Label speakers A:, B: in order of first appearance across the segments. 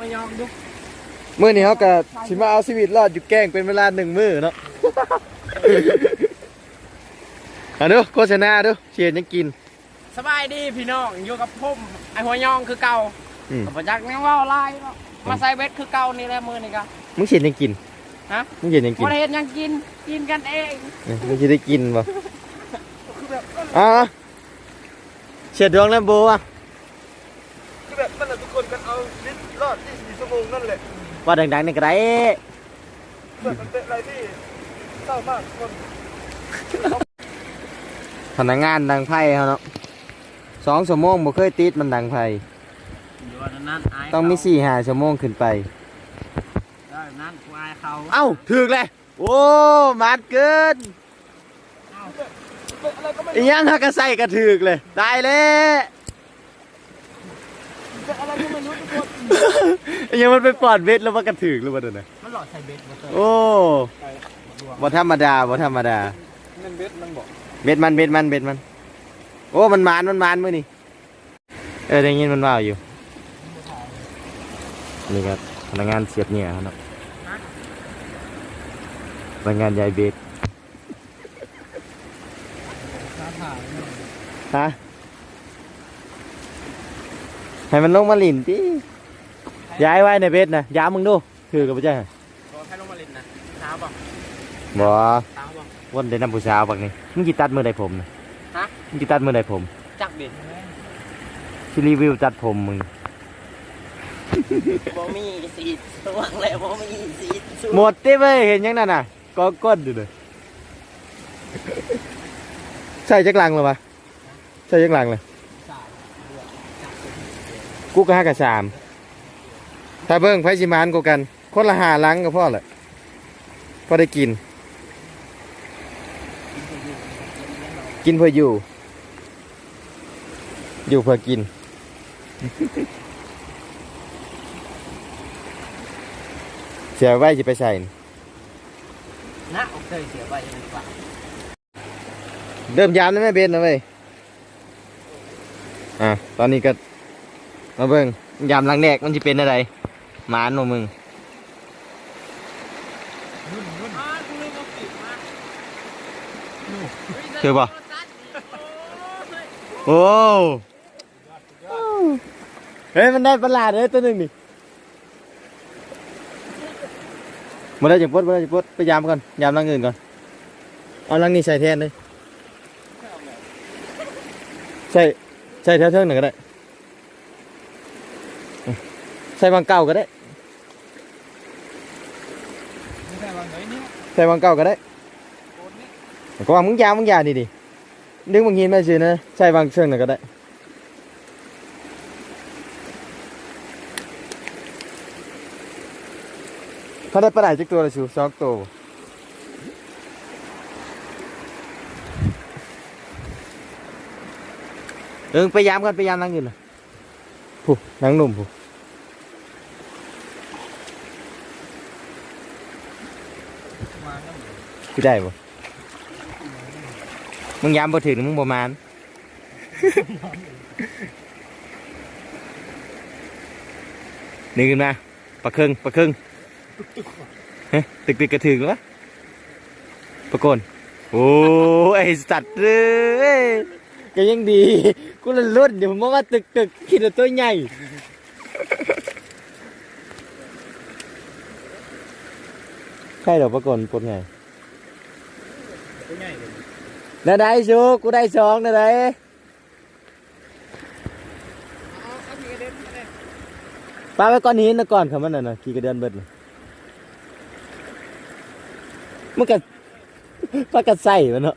A: มายองดู
B: มื้อนี้เขาก็สิมาเอาชีวิตรอดอยู่แกล้งเป็นเวลาหนึ่งมื้อเนาะอันดูโฆษณาดูเชียร์ยังกิน
A: สบายดีพี่น้องอยู่กับผมไอ้หัวยองคือเก่า
B: อืม
A: กับประจักษ์ยังเว่าลายเนาะมาใส่เบ็ดคือเก่านี่แหละมือนี่ก็
B: มึงเชียร์ยังกิน
A: ฮะ
B: มึงเชียร์ยังกิน
A: วันเห็นยังกินกินกันเอง
B: เออมึงจะได้กินบ่
A: คือแบบ
B: อะเชียร์ดวงแลมโบอะ
C: คือแบบมันน่ะทุกคนกันเอาลิ้น รอด24ชั่วโมงนั่นแหละ
B: ว่าดังๆนี่ก็ได้
C: แบบมันเป็นอะไรที่เศร้ามากทุกคน
B: พนักงานดังไพ่เขาเนาะสองชั่วโมงบ่เคยติดมันดังไพ่
A: อยู่อันนั้นอาย
B: ต้องมีสี่ห้าชั่วโมงขึ้นไป
A: ได้นั้นกูอายเขา
B: เอ้าถึกเลยโอ้มาดเกิน
C: เป็นอะไรก็ไม่
B: อีหยังฮักกะใส่กระถึกเลยได้เลย
C: เป็นอะไรก็ไม่รู้ ทุกคน
B: อีหยังมันไปปอดเวทแล้วมันกระถึกหรือว่าเดี๋ยวนะ
A: มันหลอดใส่เบ็ดมาเตอ
B: โอ้บ่ธรรมดาบ่ธรรมดา
C: เงินเบ็ดมันบอก
B: เบ็ดมันเบ็ดมันเบ็ดมัน โอ้มันมานมันมานมื้อนี่เออได้ยินมันว่าวอยู่นี่ครับพนักงานเสียบเนี่ยครับเนาะพนักงานยายเบ็ด
C: ท้าทาย
B: ฮะให้มันลงมาหลินติ ย้ายไว้ในเบ็ดนะย้ามึงดูคือกับพ่อจ้าร
A: อให้ลงมาเล่นนะเช้าป่ะ
B: บ่
A: เช้าป่ะ
B: วันเดนน้ำผู้สาวบักนี่มึงกี่ตัดมือใดผมนะ
A: ฮะ
B: มึงกี่ตัดมือใดผม
A: จักดิ
B: ชิรีวิวตัดผมมึง
A: บ่มีสีสว่างแล้วบ่มีสีสว่าง
B: หมดติเว้ยเห็นยังนั่นน่ะก็ก้นดูเลยใส่จักรลังเลยวะใส่จักรลังเลยกูก็ห้ากับสาม ถ้าเบิ้งไฟสิมานกูกัน คนละหาหลังก็พอแหละพอได้กิน กินเพื่ออยู่ อยู่เพื่อกิน เสียไว้จะไปใส่นี่
A: นะโอเคเสียไปยังไงกว่า
B: เริ่มยามแล้วแม่เบนนะเว้ย อะ ตอนนี้ก็ มาเบิ้งยามหลังแรกมันจะเป็นอะไร หมานของมึง
A: เอาปิดมา
B: คือป่ะโอ้เฮ้ยมันได้ประหลาดเลยตัวหนึ่งนี่มาได้จากปดมาได้จากปดไปยามก่อนยามลังอื่นก่อนเอาลังนี้ใส่แทนเลยใส่ใส่แถวเทิงหนึ่งก็ได้ ใส่บางเก่าก็ได้
C: ไม่ใช่วันไหนเนี่ย
B: ใส่บางเก่าก็ได้
C: โอนนี่
B: ก็ว่ามึงยาวมึงยาวดีดิดึงมึงหินมาสินะใส่บางเชิงหนึ่งก็ได้เขาได้ปลาไหลจักตัวเลยสูสองตัวเออไปยามกันไปยามนั่งอยู่นะผู้นั่งหนุ่มผู้
C: มาแล้ว เหรอ
B: คือได้บ่มึงยามบ่ถึงมึงบ่มานนี่ขึ้นมาปลาครึ่งปลาครึ่งเฮ้ยตึกตึกกระถึงแล้ววะปรากฏโอ้ไอสัตว์เลยก็ยังดีกูละรุ่นเดี๋ยวผมบอกว่าตึกตึกคิดว่าตัวใหญ่ใช่เหรอปรากฏปลดไง
C: ตัวใหญ่เลย
B: นาได้ชูกูได้สองนาได้ป้าไว้ก้อนนี้นะก่อนคำมันน่ะนะกี่กระเดือนเบิดน่ะมันกัปากกัดใส่มันเนาะ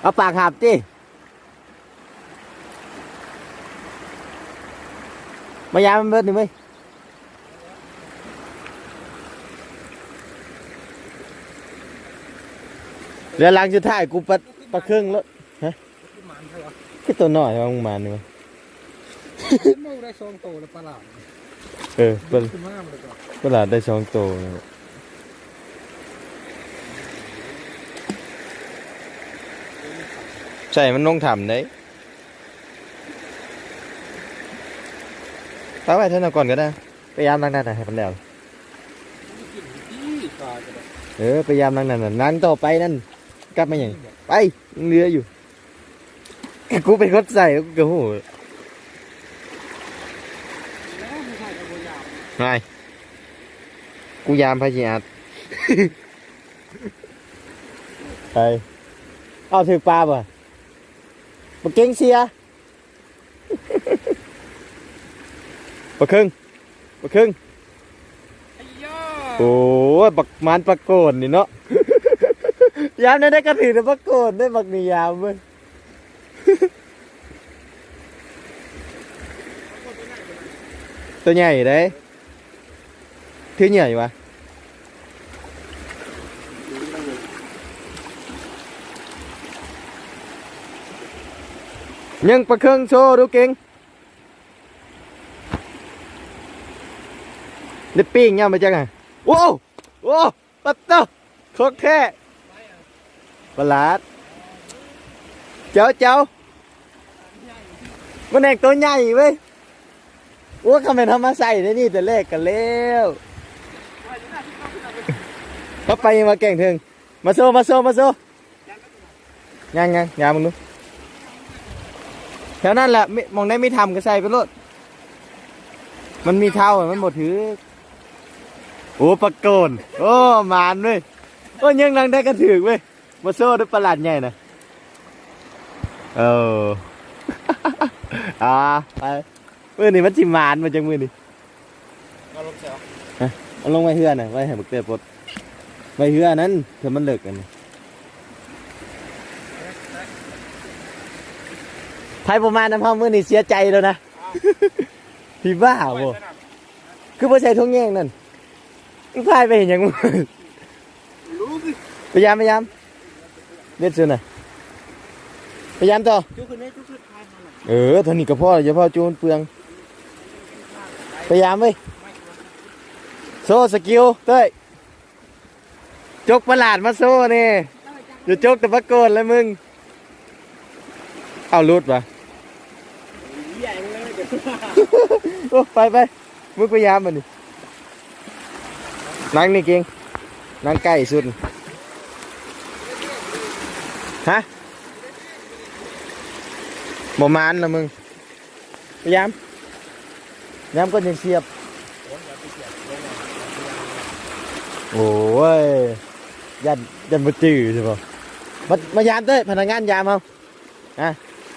B: เอาปากหับจิมายามันเบิดหนึ่งไหม เรือลังสุดท้ายกูปัดปลาครึ่องแล้ว
C: ขึ้นมาใช่ปะ
B: ก็ตัวน้อยว่ามึงมานี่มั้ย
C: ขึ้นมาได้สองโตแล้วปลาหลาด
B: เออป็น
C: ขึ้นมาเลยก็
B: เวลาได้สองโตใช่มันลงถ่ำได้ไปไว้เท่านั้นก่อนก็ได้พยายามนั่งนั่นน่ะให้มันแล้วเออพยายามนั่งนั่นน่ะนั่งต่อไปนั่น กลับมาอย่างไปยังเหลืออยู่กูเป็นคนใส่กูก็โห
C: แล้วไม่ใช่กระบวนยาว
B: ไม่กูยามพยาดไปเอาถือปลาป่ะปลาเก่งเสียปลาครึ่งปลาครึ่ง
C: ไอ้ย่า
B: โอ้ยบักมันปลาโกนนี่เนาะ ยามนั้นได้กระถือแต่ปลาโกนได้บักนี่ยามเว้ยตัวใหญ่เด้ถือใหญ่วะยังปลาเครื่องโชว์ดูเก่งได้ปิ้งยังมาจังไงโอ้โอ้ปัตเตอร์คกแท้ ปลาดเจ้าเจ้ามันเอกตัวใหญ่เว้ยว่าคำเป็นทำมาใส่ได้นี่แต่เลขกันแล้วก็ไปมาเก่งถึง มาโซมาโซมาโซยังยังยามึงดูแถวนั้นแหละมองได้ไม่ทำก็ใส่ไปรถมันมีเท่ามันหมดถือโอ้ปะโกนโอ้มานเว้ยโอ้ยังนังได้กระถือเว้ย มาโซ่ด้วยประหลาดใหญ่นะเอออ่าไปมือนี่มันจิมานมาจังมือนี่
C: เราลงเสียว
B: เอาลงไว้เฮือน่ะไว้ให้บักเตอปลดไว้เฮือนั้นเถื่อมันเลิกกันนี่ไพ่ประมาณน้ำพ่อมือนี่เสียใจแล้วนะพี่บ้าบ่คือบ่ใช่ทุ่งแยงนั่นมึงพายไปเห็นหยังมึง
C: รู้สิ
B: พยายามพยายาม เด็ดสุดน่ะพยายามต่อ
C: จุกขึ้นไหมจุกขึ้นทายมันหน่อย
B: เออเท่านี้ก็พออย่าพอจูนเปลือง พยายามเว้ยโซ่สกิลเต้ยจกประหลาดมาโซ่นี่อย่าจกแต่ปะโกนเลยมึง เอาลุดปะ
C: ใหญ่เลยเดี๋ยว
B: โอ้ไปไปมึงพยายามมันนี่นั่งนี่เก่งนั่งใกล้สุด ฮะบ่มานนะมึงพยายามพยายามก็ยังเสียบ โอ้ยยันยันมาจื้อใช่ปะมามายามเต้ยพนักงานยามเอาอะ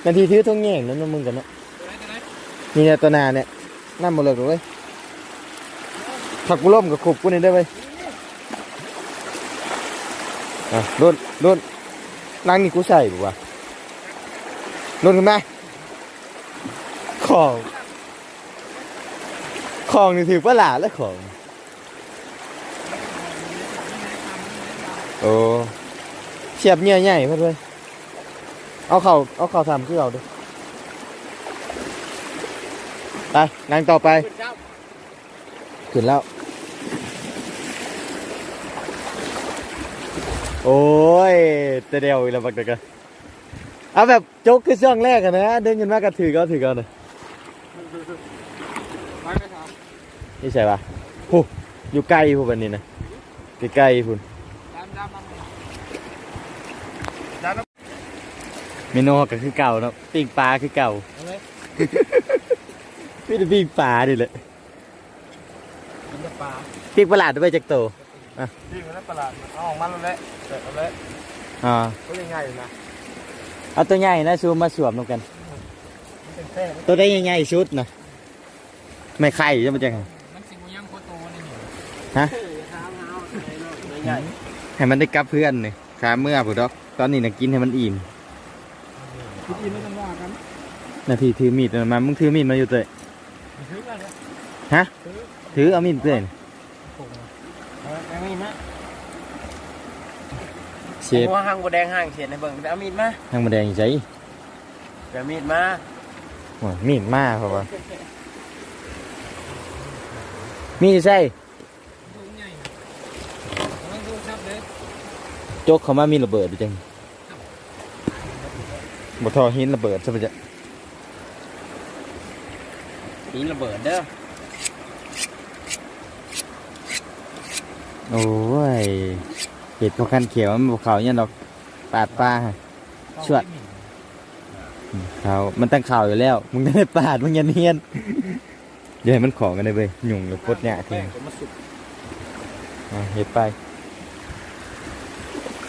B: นาทีถือทงแง่งนั่นนะมึงกันเนาะนี่เนี่ยตัวนาเนี่ยนั่นหมดเลยเว้ยถักกูล่มกับขบกูนี่ได้เว้ยอะโดนโดน นั่งนี่กูใส่กูวะโดนขึ้นมของของนี่ถือประหลาดแล้วของ โอ้เสียบเหงื่อใหญ่เพื่อนเว้ยเอาเข่าเอาเข่าทำคือเอาดูไปนั่งต่อไป ขึ้นแล้ว โอ้ยแต่เดียวอีกแล้วบักตะกะเอาแบบโจ๊กคือช่วงแรกอะนะเดินกันมากระถือก็ถือก็นะ
C: ไปไปถาม
B: นี่ใช่ปะหูอยู่ใกล้พูบันนี้นะใกล้ๆพูน
C: ดามดามดาม
B: เมนูก็คือเก่าเนาะปิ้งปลาคือเก่า
C: เอาเลย
B: พี่จะปิ้งปลาดิเลย
C: กินแต่ปลา
B: ปิ้งประหลาดด้วยจากโต
C: ที่มันได้ประหลาดเอาออกมาแล้วแหละเสร็จแล้ว
B: อ่า
C: ก็ยังไงอยู่นะ
B: เอาตัวใหญ่นะซูมมาสวมลงกัน
C: มันเป็นแค่
B: ตัวได้ใหญ่ๆชุดนะไม่ไข่จะมาจากไหน
C: มันสิบยังโคโตนี่
B: ฮะ
C: เท้าเท้าใหญ่
B: ให้มันได้กลับเพื่อนนี่ขาเมื่อผู้ดอก ตอนนี้นะกินให้มันอิ่ม
C: คิดอินไม่ต้องว่ากัน
B: นาทีถือมีดมา มึงถือมีดมาอยู่เตย
C: ถือกันเลย
B: ฮะ ถือเอามีดเตย
C: ผมเอาเอา มีดมา
B: เชฟ
A: หัวหางบัวแดงห่างเขียนในเบิ่งไปเอามีดมา
B: ทางมาแดงใจ
A: ไปเอามีดมา
B: โอ้ยมีดมากเพราะว่ามีดใช่
C: ดูใหญ่กำลังดูชับเลย
B: จกเขามามีระเบิดดิจังบ่ทอหินระเบิดซะปะจ๊ะ
A: มีระเบิดเด้อ
B: โอ้ยเห็ดพวกคันเขียวมันบเขาเนี่ยดอกปาดปลาชวดเขามันตั้งข่าวอยู่แล้ว มึงได้ปาดมึงยันเนียนเดี๋ยวให้มันของกันเลยเว้ยหยุ่งหรือพดเนี่ยทีเห็ดไป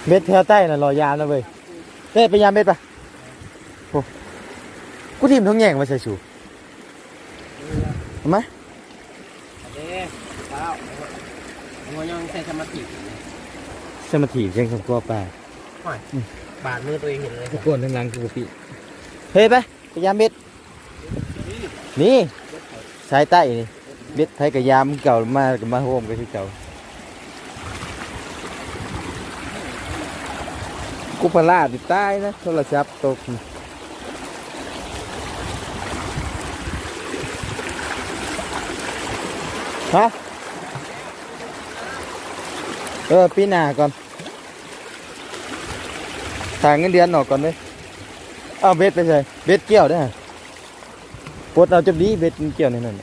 B: เบ็ดแถวใต้น่ะรอยามนะเว้ยเฮ้ไปยามเบ็ดปะโอ้กูทีมท้องแย่งมาใส่ชูเอามา
A: เด้เช้า หัวยองใส่สมาธิ
B: สมาธิเชียงคำกัวป่า
A: บาดมือตัวเองเห็นเลย
B: ตะโกนทั้งหลังกูปีเฮ้ยไปไปยามเบ็ดนี่สายใต้นี่เบ็ดไทยกับยามเก่ามากับมาโฮมก็คือเก่ากูพลาดติดใต้นะโทรศัพท์ตกฮะ เออปีหน้าก่อนทางเงินเดือนออกก่อนเลยเอาเบ็ดไปใส่เบ็ดเกี่ยวได้ปวดเอาจับดีเบ็ดเกี่ยวในนั้น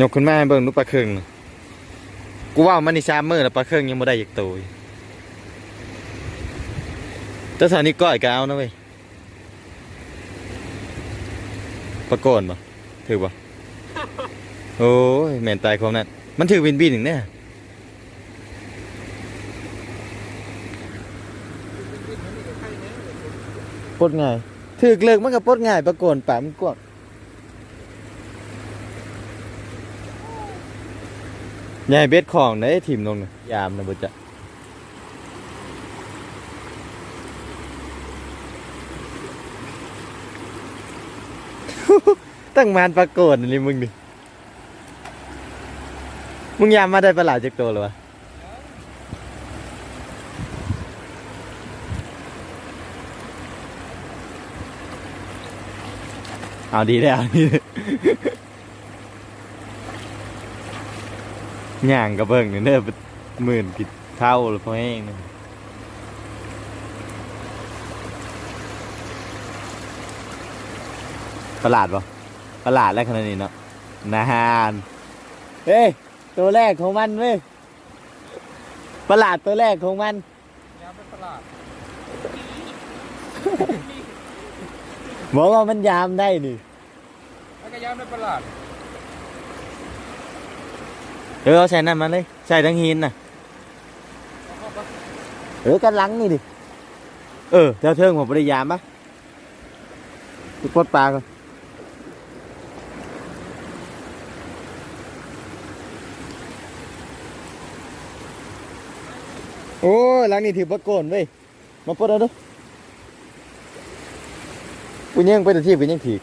B: ยกขึ้นมาให้เบิ่งลูกปลาเครื่องน่ะกูว่ามันนี่ชามมือแล้วปลาเครื่องยังไม่ได้อีกตัวอยู่แต่สถานีก้อยก็เอานะเว้ยปลาโกนบ่ถือบ่โอ้ยแม่นตายความนั้นมันถือวินบินหนึ่งเนี่ยปลดง่ายถือเลิกมันก็ปลดง่ายปลาโกนปากมันกว้า ยายเบ็ดของได้ทีมลงน่ะยามนะบ่จะตั้งมานปรากฏนี่มึงดิมึงยามมาได้ประหลาดจากตัวเลยวะเอาดีแล้วนี่ ย่างกระเบิ้งนี่เด้อหมื่นผิดเท่าหรือพอแห้งนะประหลาดปะประหลาดแล้วขนาดนี้เนาะนานเฮ้ยตัวแรกของมันเว้ยประหลาดตัวแรกของมัน
C: ยามเป็นตลาด
B: บอกว่ามันยามได้นี่
C: แล้วก็ยามในตลาด
B: เออเอาใส่นั่นมาเลย ใส่ทั้งหินน่ะ เออกันลังนี่ดิ เออเจ้าเทิงผมบริยามปะไปปดปลาก่อนโอ้ยลังนี่ถือปลาโกนเว้ย มาปลดเอาดูปุญยังไปแต่ที่ปุญยังถีบ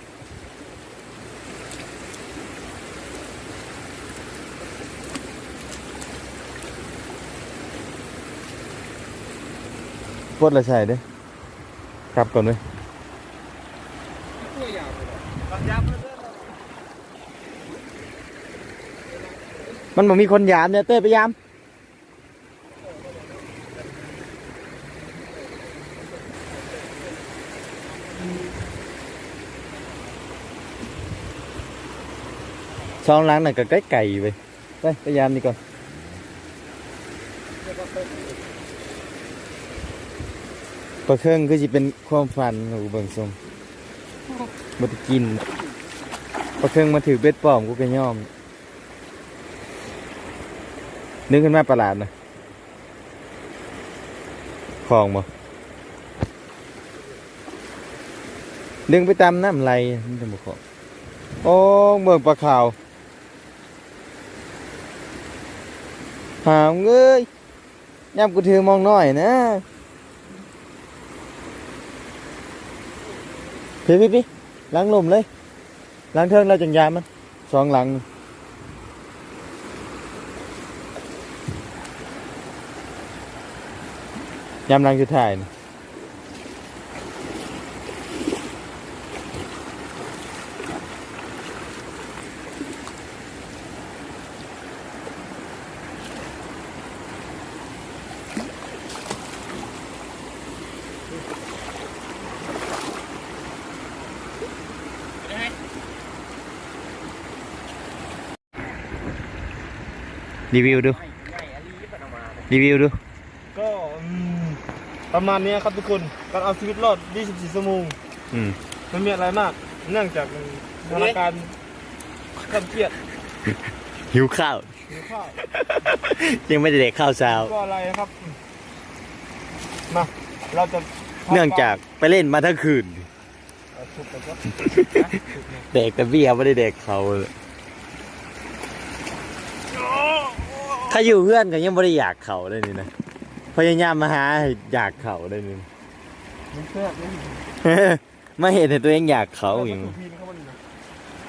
B: ปลดละใช่เด้ครับก่อนเล
C: ยบางยามเลยเด้อ
B: มันบอกมีคนยามเนี่ยเต้ยไปยามซองล้างหน่อยกับไก่ไก่ไปไปไปยามนี่ก่อน ปลาเครื่องก็จะเป็นความฝันของเบิ่งทรงมากินปลาเครื่องมาถือเบ็ดปลอมกูก็ย่อม นึกขึ้นมาประหลาดนะคลองบ่ดึงไปตามน้ำไหลมันจะบ่ของโอ้เบิ่งปลาขาวหามเอ้ยย่ำกูถือมองน้อยนะ พี่พี่พี่ล้างลมเลยล้างเทิงแล้วจังยามันสองหลังยามรังสุดท้ายนะ รีวิวดู
A: ใหญ่ใหญ่อันนี้ปนมาเนี่ย
B: รีวิวดู
C: ก็อืมประมาณเนี้ยครับทุกคน การเอาชีวิตรอด 24 ชั่วโมง
B: อืม
C: ไม่มีอะไรมาก เนื่องจากสถานการณ์เคร่งเครียด
B: หิวข้าว
C: หิวข้าว
B: ยังไม่ได้เด็กข้าวเช้า
C: ก็อะไรนะครับมาเราจะทำ
B: เนื่องจากไปเล่นมาทั้งคืน
C: เอาทุบไปครับ
B: เด็กแต่เบี้ยไม่ได้เด็กเขาเลย ถ้าอยู่เพื่อนก็ยังไม่ได้อยากเขาเลยนี่นะพยายามมาหาให้อยากเขาเลยนี่
C: มันแซ่บเลย
B: มาเห็นแต่ตัวเองอยากเขาอย่าง
C: ทุบทีนะครับวันนี้นะ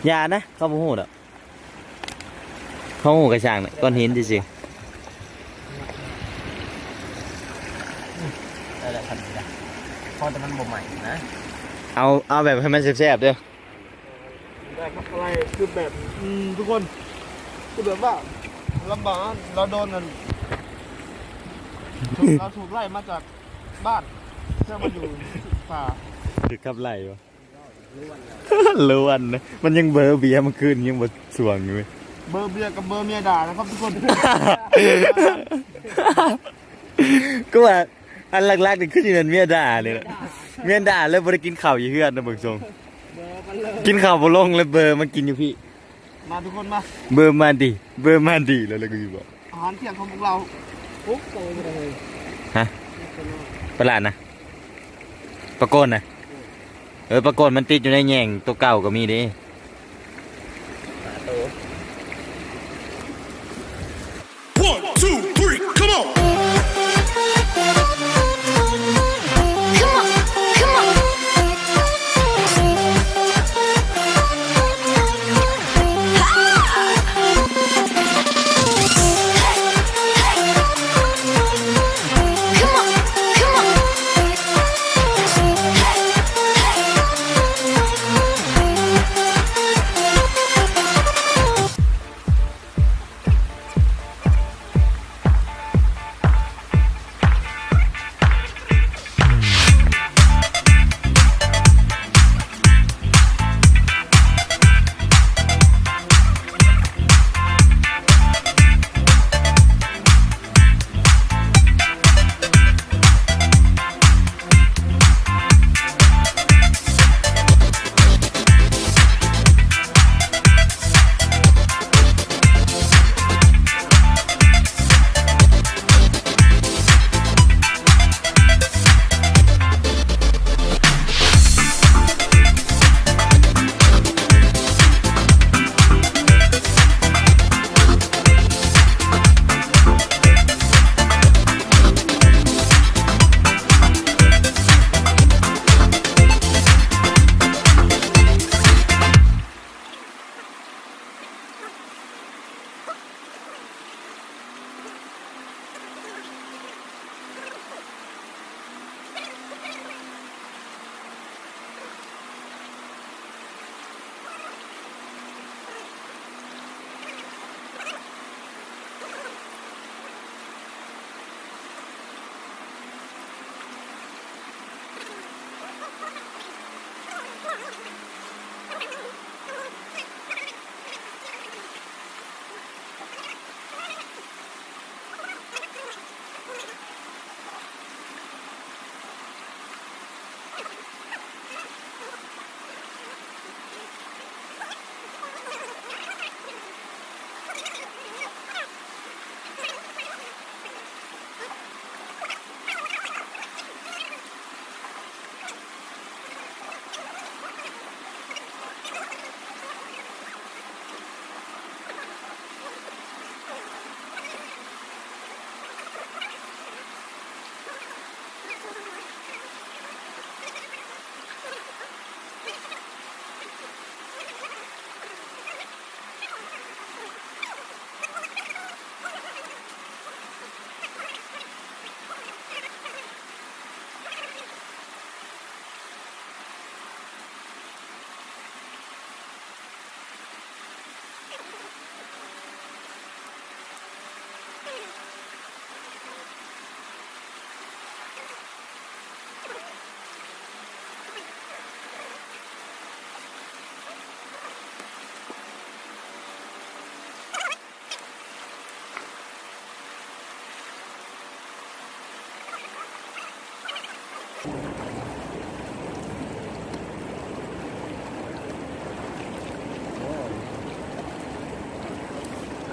B: อยานะเขาพูดอะเขาหูกระช่างน่ะก้อนหินจริง
A: ได้แล้วทันทีนะพอแต่มันบ่ใหม่นะ
B: ๆเอาเอาแบบให้มันแซ่บๆเด้อ
C: ได้ครับอะไรคือแบบอืมทุกคนคือแบบว่า ลำบากเราโดนนั่นถูกเราถูกไล่มาจากบ้านเพื่อมาอยู่ป่า
B: ถึกขับไล่วะล้วนนะมันยังเบอร์เบียร์เมันขึ้นยังบดสวงอยู่เว้ย
C: เบอร์เบียร์กับเบอร์เมียด่านะครับทุกคน
B: ก็ว่าอันหลักๆนี่ขึ้นอยู่นั่นเมียด่าเลยล่ะเมียด่าแล้วบ่ได้กินข้าวอยู่เฮือนนะเบิ่งทรง
A: เบอร์มันเลย
B: กินข้าวบ่ลงเลยเบอร์มันกินอยู่พี่
C: มาทุกคนมา
B: เบอร์มาดีเบอร์มาดีแล้วแล้วก็อยู่บอก
C: อาหารเที่ยงของพวกเรา
A: ปุ๊บโตไปเลย
B: ฮะประหลาดนะปรากฏนะเออปรากฏมันติดอยู่ในแง่งตัวเก่าก็มีเด้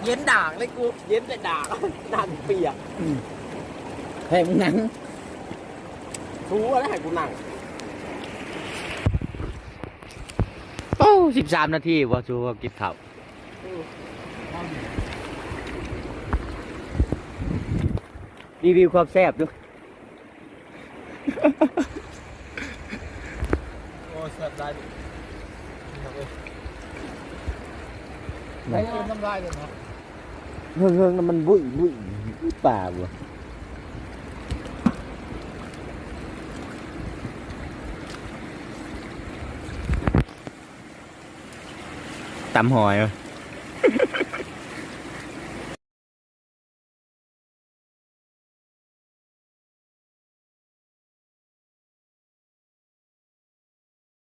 A: เย็นด่างเลยกู เย็นแต่ด่างนั่งเปียก
B: ให้มึงนั่ง
A: ทูอะไรให้กูนั่ง
B: โอ้สิบสามนาทีว่าจูว่ากินข้าวรีวิวความแซ่บดู
C: โอ้แซ่บได้ดิครับเอ้ย
B: ไหน
C: ไม่น้ำลายเลยนะ
B: เฮืองเฮืองๆมัน